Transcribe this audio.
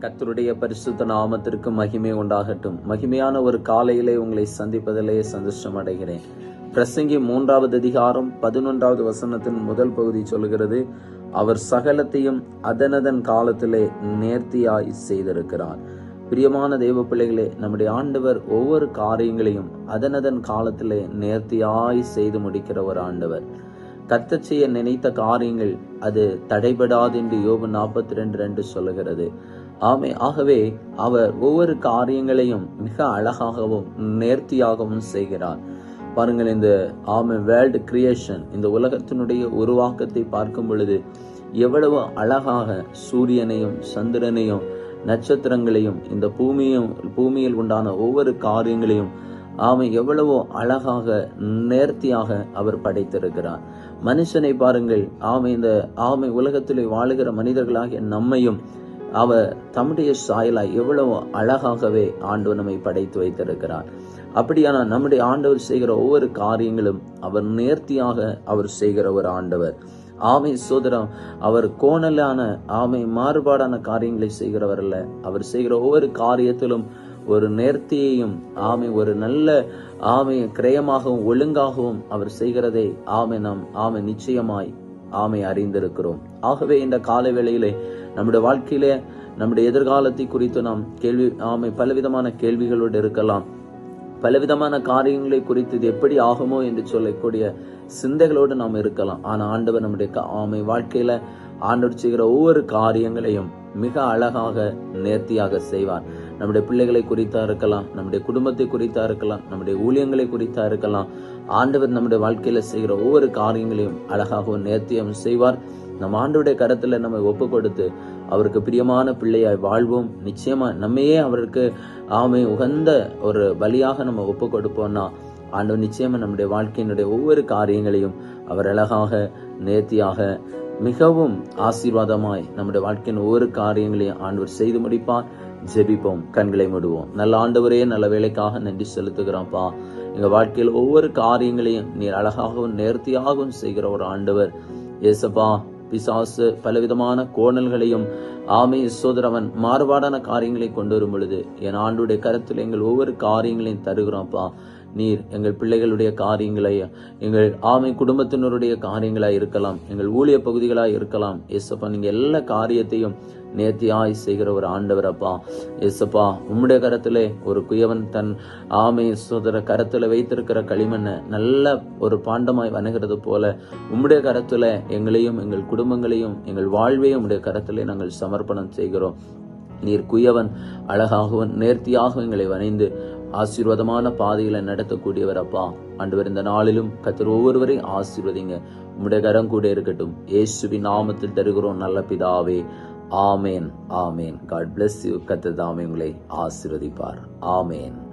கத்தருடைய பரிசுத்த நாமத்திற்கு மகிமை உண்டாகட்டும். மகிமையான ஒரு காலையிலே உங்களை சந்திப்பதிலேயே சந்தோஷம் அடைகிறேன். பிரசங்கி மூன்றாவது அதிகாரம் பதினொன்றாவது வசனத்தின் முதல் பகுதி சொல்கிறது அவர் சகலத்தையும் அதனதன் காலத்திலே நேர்த்தியாய் செய்திருக்கிறார். பிரியமான தெய்வ பிள்ளைகளே நம்முடைய ஆண்டவர் ஒவ்வொரு காரியங்களையும் அதனதன் காலத்திலே நேர்த்தியாய் செய்து முடிக்கிற ஒரு ஆண்டவர். கத்த செய்ய நினைத்த காரியங்கள் அது தடைபடாது என்று யோபு நாற்பத்தி ரெண்டு ரெண்டு சொல்லுகிறது. ஆமே ஆகவே அவர் ஒவ்வொரு காரியங்களையும் மிக அழகாகவும் நேர்த்தியாகவும் செய்கிறார். பாருங்கள் இந்த ஆமை வேர்ல்டு கிரியேஷன் இந்த உலகத்தினுடைய உருவாக்கத்தை பார்க்கும் பொழுது எவ்வளவு அழகாக சூரியனையும் சந்திரனையும் நட்சத்திரங்களையும் இந்த பூமியும் பூமியில் உண்டான ஒவ்வொரு காரியங்களையும் ஆமை எவ்வளவோ அழகாக நேர்த்தியாக அவர் படைத்திருக்கிறார். மனுஷனை பாருங்கள் ஆமை இந்த ஆமை உலகத்திலே வாழுகிற மனிதர்களாகிய நம்மையும் அவர் தம்முடைய சாயலாய் எவ்வளவு அழகாகவே ஆண்டவர் நம்மை படைத்து வைத்திருக்கிறார். அப்படியான நம்முடைய ஆண்டவர் செய்கிற ஒவ்வொரு காரியங்களும் அவர் நேர்த்தியாக அவர் செய்கிற ஒரு ஆண்டவர். ஆமை சோதரம் அவர் கோணலான ஆமை மாறுபாடான காரியங்களை செய்கிறவர் அல்ல. அவர் செய்கிற ஒவ்வொரு காரியத்திலும் ஒரு நேர்த்தியையும் ஆமை ஒரு நல்ல ஆமை கிரயமாகவும் ஒழுங்காகவும் அவர் செய்கிறதை ஆமை நாம் ஆமை நிச்சயமாய் ஆமை அறிந்திருக்கிறோம். ஆகவே இந்த கால வேளையிலே நம்முடைய வாழ்க்கையிலே நம்முடைய எதிர்காலத்தை குறித்து நாம் கேள்வி ஆமை பலவிதமான கேள்விகளோடு இருக்கலாம். பலவிதமான காரியங்களை குறித்து இது எப்படி ஆகுமோ என்று சொல்லக்கூடிய சிந்தைகளோடு நாம் இருக்கலாம். ஆனால் ஆண்டவர் நம்முடைய ஆமை வாழ்க்கையில ஆண்டவர் செய்கிற ஒவ்வொரு காரியங்களையும் மிக அழகாக நேர்த்தியாக செய்வார். நம்முடைய பிள்ளைகளை குறித்தா இருக்கலாம் நம்முடைய குடும்பத்தை குறித்தா இருக்கலாம் நம்முடைய ஊழியங்களை குறித்தா இருக்கலாம். ஆண்டவர் நம்முடைய வாழ்க்கையில செய்கிற ஒவ்வொரு காரியங்களையும் அழகாகவும் நேர்த்தியாகவும் செய்வார். நம் ஆண்டுடைய கரத்தில் நம்ம ஒப்பு கொடுத்து அவருக்கு பிரியமான பிள்ளையாய் வாழ்வோம். நிச்சயமா நம்மையே அவருக்கு ஆமை உகந்த ஒரு பலியாக நம்ம ஒப்பு கொடுப்போம்னா ஆண்டவர் நிச்சயமா நம்முடைய வாழ்க்கையினுடைய ஒவ்வொரு காரியங்களையும் அவர் அழகாக நேர்த்தியாக மிகவும் ஆசீர்வாதமாய் நம்முடைய வாழ்க்கையின் ஒவ்வொரு காரியங்களையும் ஆண்டவர் செய்து முடிப்பார். ஜெபிப்போம் கண்களை மூடுவோம். நல்ல ஆண்டவரே நல்ல வேலைக்காக நன்றி செலுத்துகிறோம்ப்பா. எங்க வாழ்க்கையில் ஒவ்வொரு காரியங்களையும் நீர் அழகாகவும் நேர்த்தியாகவும் செய்கிற ஒரு ஆண்டவர். ஏசப்பா பிசாசு பலவிதமான கோணல்களையும் ஆமை சோதரவன் மாறுபாடான காரியங்களை கொண்டு வரும் பொழுது என் ஆண்டுடைய கருத்தில் எங்கள் ஒவ்வொரு காரியங்களையும் தருகிறோம்ப்பா நீர் எங்கள் பிள்ளைகளுடைய காரியங்களை எங்கள் ஆமை குடும்பத்தினருடைய காரியங்களாய் இருக்கலாம் எங்கள் ஊழிய பகுதிகளாக இருக்கலாம். ஏசப்பா நீங்க எல்லா காரியத்தையும் நேர்த்தியாய் செய்கிற ஒரு ஆண்டவர் அப்பா. ஏசப்பா உம்முடைய கரத்திலே ஒரு குயவன் தன் ஆமை சோதர கரத்துல வைத்திருக்கிற களிமண்ணை நல்ல ஒரு பாண்டமாய் வணங்குறது போல உம்முடைய கரத்தில் எங்களையும் எங்கள் குடும்பங்களையும் எங்கள் வாழ்வையும் உம்முடைய கரத்திலே நாங்கள் சமர்ப்பணம் செய்கிறோம். நீர் குயவன் அழகாகவும் நேர்த்தியாகவும் எங்களை வணைந்து ஆசீர்வாதமான பாதையில நடத்தக்கூடியவர் அப்பா. ஆண்டவர் இந்த நாளிலும் கத்தர் ஒவ்வொருவரையும் ஆசீர்வதிங்க. உம்முடைய கரம் கூட இருக்கட்டும். இயேசுவின் நாமத்தில் தருகிறோம் நல்ல பிதாவே. ஆமேன் ஆமேன். காட் பிளஸ் யூ கத்தர் தாமே உங்களை ஆசீர்வதிப்பார். ஆமேன்.